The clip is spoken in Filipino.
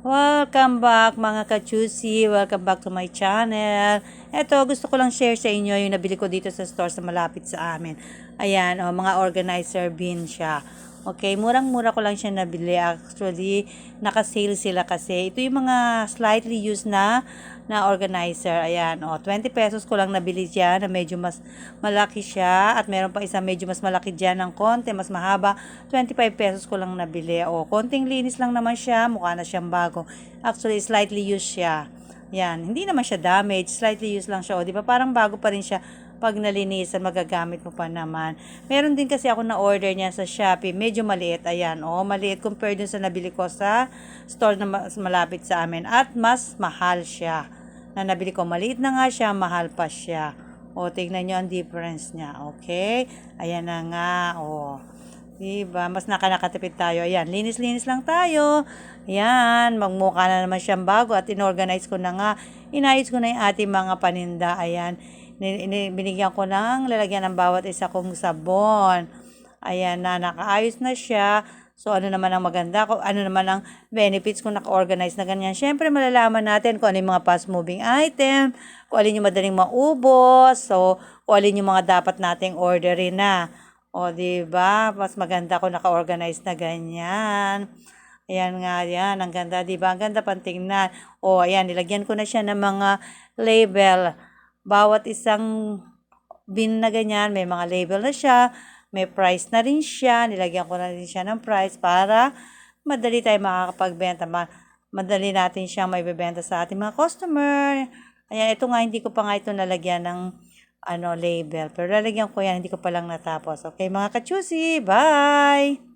Welcome back mga kachusi. Welcome back to my channel. Eto, gusto ko lang share sa inyo yung nabili ko dito sa store sa malapit sa amin. Ayan, oh, mga organizer bin siya. Okay, murang-mura ko lang siya nabili. Actually, naka-sale sila kasi. Ito yung mga slightly used na na organizer. Ayan, oh, 20 pesos ko lang nabili siya na medyo mas malaki siya. At meron pa isa medyo mas malaki dyan ng konti, mas mahaba. 25 pesos ko lang nabili. Oh, konting linis lang naman siya. Mukha na siyang bago. Actually, slightly used siya. Yan, hindi naman siya damaged, slightly used lang siya. O, di ba parang bago pa rin siya pag nalinisan, magagamit mo pa naman. Meron din kasi ako na order niya sa Shopee, medyo maliit, ayan, oh, maliit compared dun sa nabili ko sa store na mas malapit sa amin. At mas mahal siya. Na nabili ko, maliit na nga siya, mahal pa siya. O, tignan nyo ang difference niya, okay? Ayan na nga, oh. Diba? Mas nakanakatipid tayo. Ayan, linis-linis lang tayo. Ayan, magmukha na naman siyang bago at inorganize ko na nga. Inayos ko na yung ating mga paninda. Ayan, binigyan ko ng lalagyan ng bawat isa kong sabon. Ayan na, nakaayos na siya. So, ano naman ang maganda, kung ano naman ang benefits kung naka-organize na ganyan. Siyempre, malalaman natin kung ano yung mga fast-moving item, kung alin yung madaling maubos, so, kung alin yung mga dapat nating orderin na. O, di ba? Mas maganda kung naka-organize na ganyan. Ayan nga, yan. Ang ganda, di ba? Ang ganda pang tingnan. O, ayan, nilagyan ko na siya ng mga label. Bawat isang bin na ganyan, may mga label na siya. May price na rin siya. Nilagyan ko na rin siya ng price para madali tayo makakapagbenta. Ma- madali natin siyang may bebenta sa ating mga customer. Ayan, ito nga, hindi ko pa nga ito nalagyan ng ano, label. Pero lalagyan ko yan, hindi ko pa lang natapos. Okay, mga kachusi, bye!